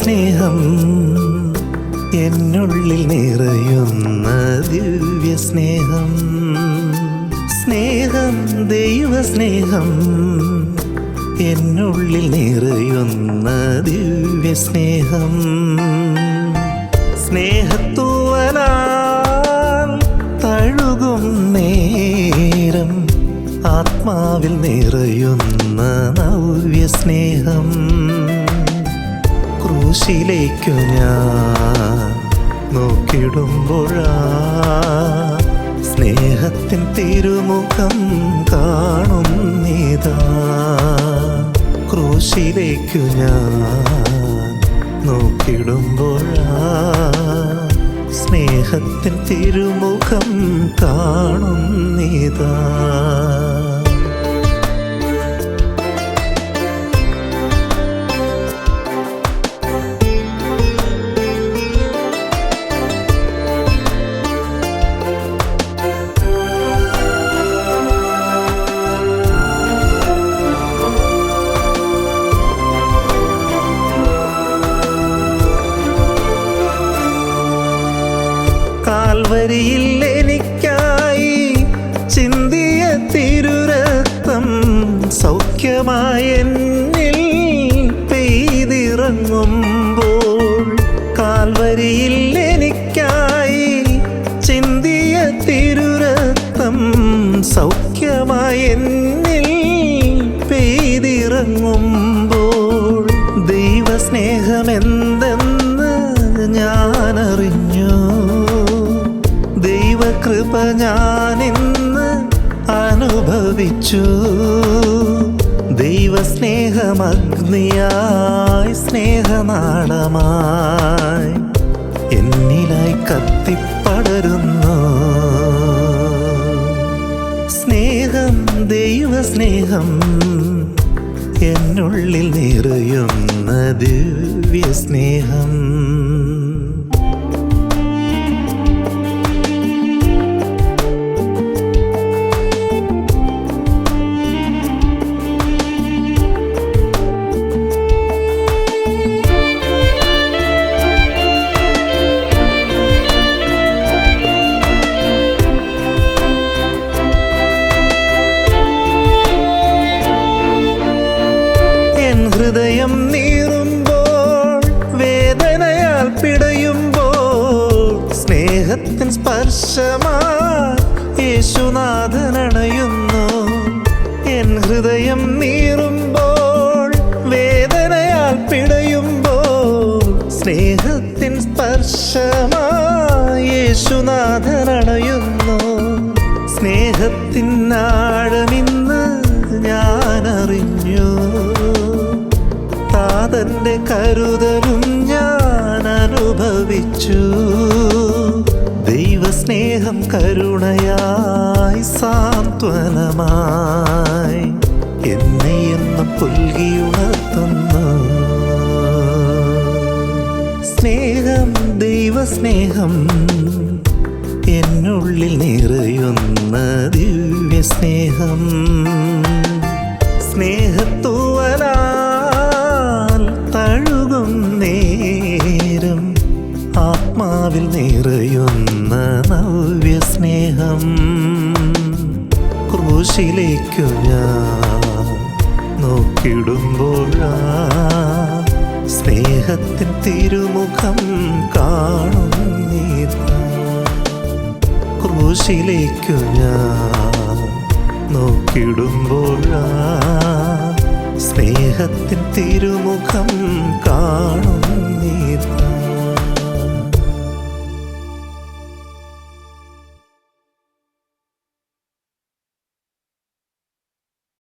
സ്നേഹം എന്നുള്ളിൽ നിറയുന്ന ദിവ്യ സ്നേഹം സ്നേഹം ദൈവ സ്നേഹം എന്നുള്ളിൽ നിറയുന്ന ദിവ്യ സ്നേഹം സ്നേഹത്തൂവലാൽ തഴുകും നേരം ആത്മാവിൽ നിറയുന്ന നവ്യ സ്നേഹം ക്രൂശിലേക്കു ഞാൻ നോക്കിടുമ്പോഴാ സ്നേഹത്തിൻ തിരുമുഖം കാണുന്നിതാ ക്രൂശിലേക്കു ഞാൻ നോക്കിടുമ്പോഴാ സ്നേഹത്തിൻ തിരുമുഖം കാണുന്നിതാ കാൽവരിയിൽ എനിക്കായി ചിന്തിയ തിരുരത്തം സൗഖ്യമായ എന്നിൽ പെയ്തിറങ്ങുമ്പോൾ കാൽവരിയിൽ എനിക്കായി ചിന്തിയ തിരുരത്തം സൗഖ്യമായ പെയ്തിറങ്ങുമ്പോൾ ദൈവസ്നേഹമെന്തെന്ന് ഞാനിന്ന് അനുഭവിച്ചു. ദൈവസ്നേഹമഗ്നിയായി സ്നേഹനാളമായി എന്നിലായി കത്തിപ്പടരുന്നു. സ്നേഹം ദൈവസ്നേഹം എന്നുള്ളിൽ നിറയുന്ന ദിവ്യ സ്നേഹത്തിൻ സ്പർശമാ. യേശുനാഥൻ അണയുന്നു. എൻ ഹൃദയം നീറുമ്പോൾ വേദനയാൽ പിടയുമ്പോൾ സ്നേഹത്തിൻ സ്പർശമാ. സ്നേഹത്തിൻ ഞാൻ അറിഞ്ഞു താതന്റെ കരുതലും ഞാൻ അനുഭവിച്ചു. കരുണയായി സാന്ത്വനമായി എന്നെ എന്ന് പുൽകിയുണർത്തുന്നു സ്നേഹം ദൈവസ്നേഹം എന്നുള്ളിൽ നിറയുന്ന ദിവ്യ സ്നേഹം ആത്മാവിൽ നിറയുന്ന നവ്യ സ്നേഹം. ക്രൂശിലേക്കു ഞാൻ നോക്കിടുമ്പോഴാ സ്നേഹത്തിൻ തിരുമുഖം കാണുന്നീതാ ക്രൂശിലേക്കു ഞാൻ നോക്കിടുമ്പോഴാ സ്നേഹത്തിൻ തിരുമുഖം കാണുന്നീതാ